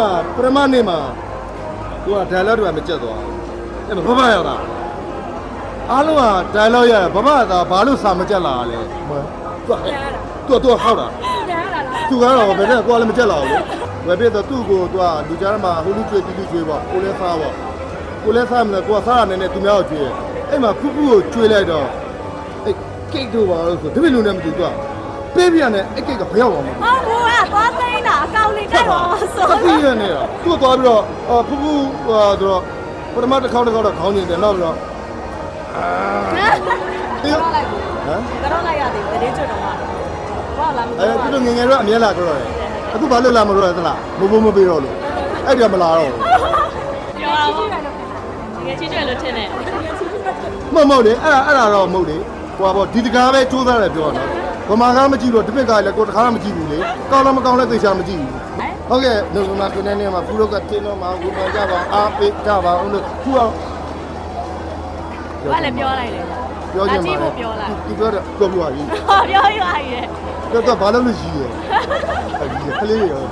မှာပရမနေ့မှာသူက dialogue တွေမကြက်သွားဘူးအဲ့မှာဘဘရောက်တာအားလုံးက dialogue ရဘဘကဘာလို့စာမကြက်လာလဲသူကသူကသူကဟောက်တာပြန်ရတာလားသူကတော့ဘယ်နဲ့ကိုယ်လည်းမကြက်လာဘူးလေဝယ်ပြတော့သူ့ကိုသူကလူကြားထဲမှာဟိုလူကျွေးတီလူကျွေးပေါ့ကိုလည်းစားပေါ့ကိုလည်းစားမလဲကိုကစားရနေနေသူများကိုကျွေးအဲ့မှာဖူးဖူးကိုကျွေးလိုက်တော့အဲ့ကိတ်တို့ပါလို့ဆိုတပည့်လူနဲ့မတူသူကပေးပြန်တယ်အဲ့ကိတ်ကဘယ်ရောက်အောင်မလဲဟောဘူကသွားသိမ်းတာအကောင်လေးကြိုက်ပါဆို အပြီးရနေတာသူ့သွားပြီးတော့အာဖူးဖူးဟိုတော့ပထမတစ်ခေါက်တစ်ခေါက်တော့ခေါင်းနေတယ်နောက်ပြီးတော့အာတေးဟမ်ကတော့လိုက်ရသေးတယ်တည်းကျွတ်တော့မှာဘာလာမအဲသူတို့ငယ်ငယ်တော့အမြဲလာကြတော့တယ်အခုဘာလို့လာမလို့လဲသလားမဘိုးမပေးတော့လို့အဲ့ဒီကမလာတော့ဘူးပြောတာပေါ့တကယ်ချစ်ကျွတ်လို့ထင်တယ်မဟုတ်မဟုတ်လေအဲ့ဒါအဲ့ဒါတော့မဟုတ်လေဟိုပါပေါ့ဒီတကားပဲစူးစမ်းတယ်ပြောတော့ဗမာကားမကြည့်တော့ဒီပစ်ကားလည်းကိုတခါမှမကြည့်ဘူးလေကောင်းလားမကောင်းလဲသိချာမကြည့်ဘူး ဟုတ်ကဲ့လုံလုံနာတွင်နေနေမှာဖူးတော့ကတင်းတော့မှာဝေဖန်ကြပါအားပေးကြပါအောင်လို့ဖူးအောင်ဘာလဲပြောလိုက်လေပြောချင်ပါအကြီးကိုပြောလိုက်သူပြောတယ်ပြောပြပါကြီးဟောပြောရရဲ့တော့တော့ဘာလို့လို့ရှိရဲအဲ့ဒီကလေးရော